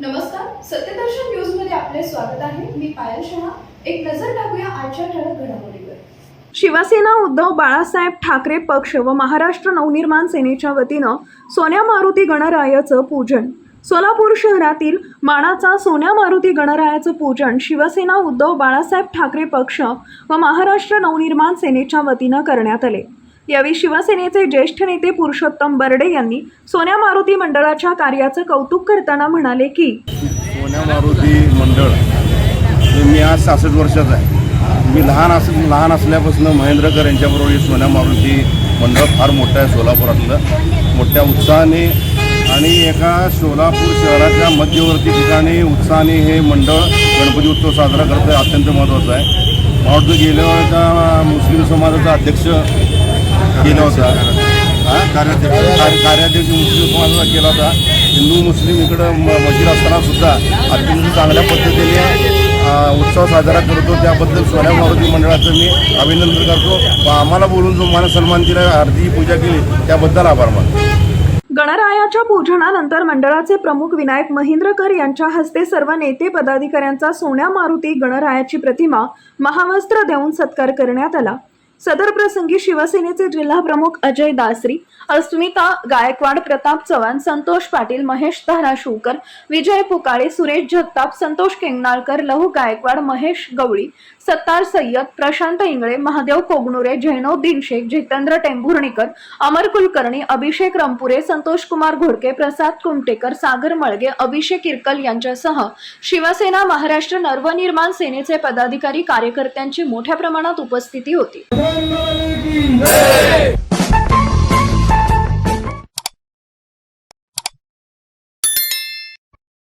नमस्कार सत्यदर्शन न्यूजमध्ये आपले स्वागत आहे. मी पायल शहा. एक नजर टाकूया आजच्या ठळक घडामोडीवर. शिवसेना उद्धव बाळासाहेब ठाकरे पक्ष व महाराष्ट्र नवनिर्माण सेनेच्या वतीनं सोन्या मारुती गणरायाचं पूजन. सोलापूर शहरातील माणाचा सोन्या मारुती गणरायाचं पूजन शिवसेना उद्धव बाळासाहेब ठाकरे पक्ष व महाराष्ट्र नवनिर्माण सेनेच्या वतीनं करण्यात आले. यावेळी शिवसेनेचे ज्येष्ठ नेते पुरुषोत्तम बर्डे यांनी सोन्या मारुती मंडळाच्या कार्याचं कौतुक करताना म्हणाले की सोन्या मारुती मंडळ मी आज सहासष्ट वर्षाचा आहे. मी लहान अस लहान असल्यापासून महेंद्रकर यांच्याबरोबर हे सोन्या मारुती मंडळ फार मोठं आहे सोलापुरातलं. मोठ्या उत्साहाने आणि एका सोलापूर शहराच्या मध्यवर्ती ठिकाणी उत्साहाने हे मंडळ गणपती उत्सव साजरा करतं अत्यंत महत्त्वाचं आहे. वाटतं गेल्या मुस्लिम समाजाचा अध्यक्ष केला होता. हा, कार्याध्यक्ष कार्य- कार्याध्यक्ष मुस्लिम समाजाचा केला होता. हिंदू मुस्लिम इकडं म- मशीद असताना सुद्धा अत्यंत चांगल्या पद्धतीने उत्सव साजरा करतो. त्याबद्दल सोन्या मारुती मंडळाचं मी अभिनंदन करतो. व आम्हाला बोलून जो मान सन्मान दिला आरती पूजा केली त्याबद्दल आभार मानतो. गणरायाच्या पूजनानंतर मंडळाचे प्रमुख विनायक महेंद्रकर यांच्या हस्ते सर्व नेते पदाधिकाऱ्यांचा सोन्या मारुती गणरायाची प्रतिमा महावस्त्र देऊन सत्कार करण्यात आला. सदर प्रसंगी शिवसेनेचे जिल्हा प्रमुख अजय दासरी अस्मिता गायकवाड प्रताप चव्हाण संतोष पाटील महेश धाराशिवकर विजय पुकाळे सुरेश जगताप संतोष केंगनाळकर लहू गायकवाड महेश गवळी सत्तार सय्यद प्रशांत इंगळे महादेव कोगनुरे जैनोद्दीन शेख जितेंद्र टेंभुर्णीकर अमर कुलकर्णी अभिषेक रंपुरे संतोष कुमार घोडके प्रसाद कुमटेकर सागर मळगे अभिषेक इरकल यांच्यासह शिवसेना महाराष्ट्र नवनिर्माण सेनेचे पदाधिकारी कार्यकर्त्यांची मोठ्या प्रमाणात उपस्थिती होती. की